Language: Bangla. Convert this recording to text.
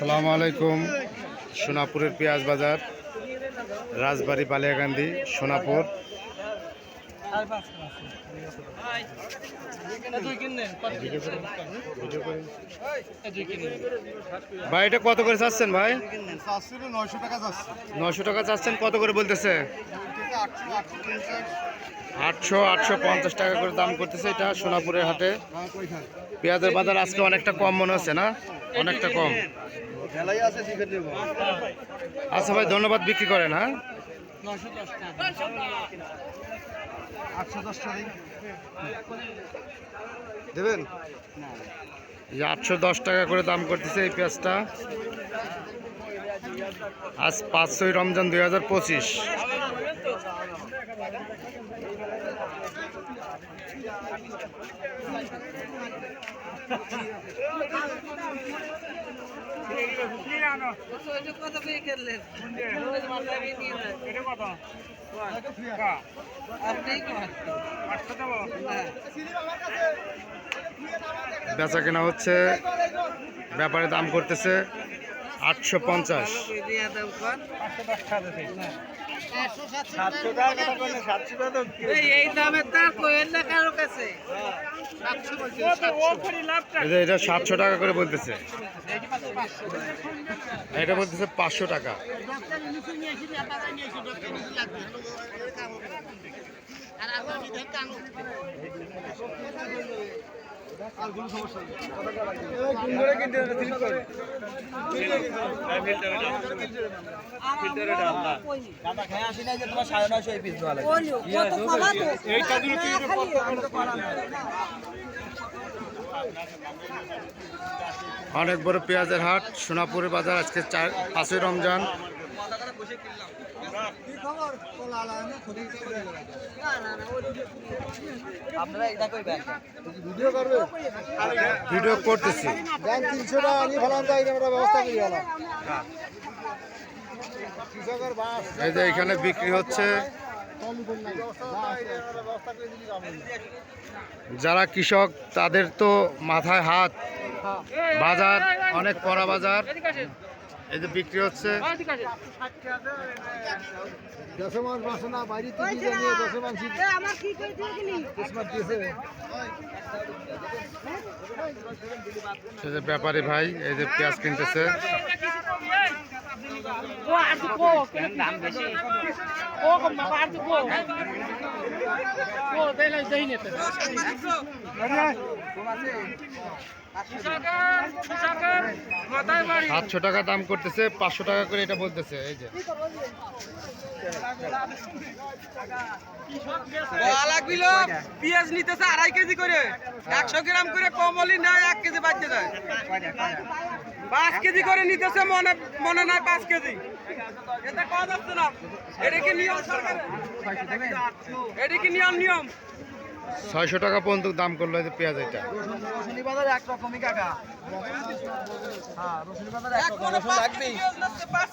আসসালামু আলাইকুম। সোনাপুরের পেঁয়াজ বাজার রাজবাড়ি বালিয়াকান্দি সোনাপুর। ভাই এটা কত করে চাচ্ছেন ভাই? নয়শো নশো টাকা চাচ্ছেন কত করে বলতেছে? আটশো আটশো পঞ্চাশ টাকা করে দাম করতেছে এটা সোনাপুরের হাটে। পেঁয়াজের বাজার আজকে অনেকটা কম মনে হচ্ছে না? অনেকটা কম। আচ্ছা ভাই, ধন্যবাদ বিক্রি করেন হ্যাঁ? আটশো দশ টাকা করে দাম করতেছে এই পেঁয়াজটা। আজ পাঁচশোই রমজান দুই হাজার পঁচিশ। বেচা কেনা হচ্ছে ব্যাপারে দাম করতেছে। আটশো পঞ্চাশ। এটা সাতশো টাকা করে বলতেছে। এটা বলতেছে পাঁচশো টাকা। কমাবো অনেক বড় পেঁয়াজের হাট সোনাপুরের বাজার আজকে চার পাঁচই রমজান। আপনারা এটা কইবেন ভিডিও করবে ভিডিও করতেছি। দেন তিনশো টাকা নিয়ে ফেলাম তাই আমরা ব্যবস্থা করি গেলাম কৃষকের বাস এই যে এখানে বিক্রি হচ্ছে। যারা কৃষক তাদের তো মাথায় হাত। বাজার অনেক কড়া বাজার। এই যে বিক্রি হচ্ছে। দিয়েছে। এই যে ব্যাপারী ভাই এই যে পেঁয়াজ কিনতেছে। ও সাতশো টাকা দাম করতেছে, পাঁচশো টাকা করে এটা বলতেছে, এই যে। পেঁয়াজ নিতেছে আড়াই কেজি করে। একশো গ্রাম করে কমলি নেয় এক কেজি বাড়তে যায়। পাঁচ কেজি করে নিতেছে মনে মনে নয় পাঁচ কেজি। এটা কয়া যাচ্ছে না। এটা কি নিয়ম সরকার এটা কি নিয়ম নিয়ম? ছয়শো টাকা পর্যন্ত দাম করল এই যে পেঁয়াজ এটা। রসুনি বাজার একরকমই কাকা। হ্যাঁ রসুনি বাজার এক পাঁচ